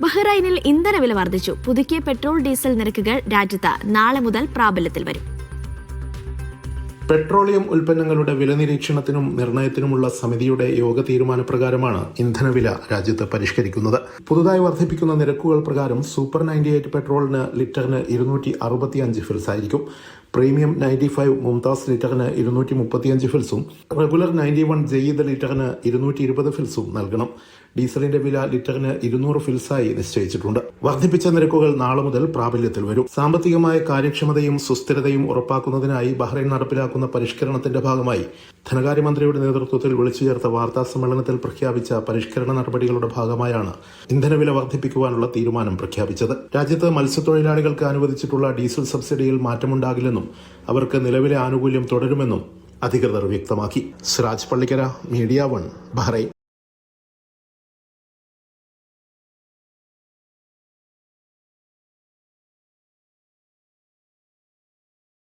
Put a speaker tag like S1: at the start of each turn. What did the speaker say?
S1: ബഹ്റൈനിൽ ഇന്ധനവില വർദ്ധിച്ചു. പുതുക്കിയ പെട്രോൾ ഡീസൽ നിരക്കുകൾ രാജ്യത്ത് നാളെ മുതൽ പ്രാബല്യത്തിൽ വരും.
S2: പെട്രോളിയം ഉൽപ്പന്നങ്ങളുടെ വില നിരീക്ഷണത്തിനും നിർണയത്തിനുമുള്ള സമിതിയുടെ യോഗ തീരുമാനപ്രകാരമാണ് ഇന്ധനവില രാജ്യത്ത് പരിഷ്കരിക്കുന്നത്. പുതുതായി വർദ്ധിപ്പിക്കുന്ന നിരക്കുകൾ പ്രകാരം സൂപ്പർ നയന്റി എയ്റ്റ് പെട്രോളിന് ലിറ്ററിന് ഇരുന്നൂറ്റി അറുപത്തിയഞ്ച് ഫിൽസ് ആയിരിക്കും. പ്രീമിയം നയന്റി ഫൈവ് മുംതാസ് ലിറ്ററിന് ഇരുന്നൂറ്റി മുപ്പത്തിയഞ്ച് ഫിൽസും റെഗുലർ നയന്റി വൺ ജയ്യിദ് ലിറ്ററിന് ഇരുന്നൂറ്റി ഇരുപത് ഫിൽസും നൽകണം. ഡീസലിന്റെ വില ലിറ്ററിന് ഇരുന്നൂറ് ഫിൽസായി നിശ്ചയിച്ചിട്ടുണ്ട്. വർദ്ധിപ്പിച്ച നിരക്കുകൾ നാളെ മുതൽ പ്രാബല്യത്തിൽ വരും. സാമ്പത്തികമായ കാര്യക്ഷമതയും സുസ്ഥിരതയും ഉറപ്പാക്കുന്നതിനായി ബഹ്റൈൻ നടപ്പിലാക്കുന്ന പരിഷ്കരണത്തിന്റെ ഭാഗമായി ധനകാര്യമന്ത്രിയുടെ നേതൃത്വത്തിൽ വിളിച്ചു ചേർത്ത വാർത്താ സമ്മേളനത്തിൽ പ്രഖ്യാപിച്ച പരിഷ്കരണ നടപടികളുടെ ഭാഗമായാണ് ഇന്ധനവില വർദ്ധിപ്പിക്കുവാനുള്ള തീരുമാനം പ്രഖ്യാപിച്ചത്. രാജ്യത്ത് മത്സ്യത്തൊഴിലാളികൾക്ക് അനുവദിച്ചിട്ടുള്ള ഡീസൽ സബ്സിഡിയിൽ മാറ്റമുണ്ടാകില്ലെന്നും അവർക്ക് നിലവിലെ ആനുകൂല്യം തുടരുമെന്നും അധികൃതർ വ്യക്തമാക്കി. Siraj Pallikkara media one Bahrain.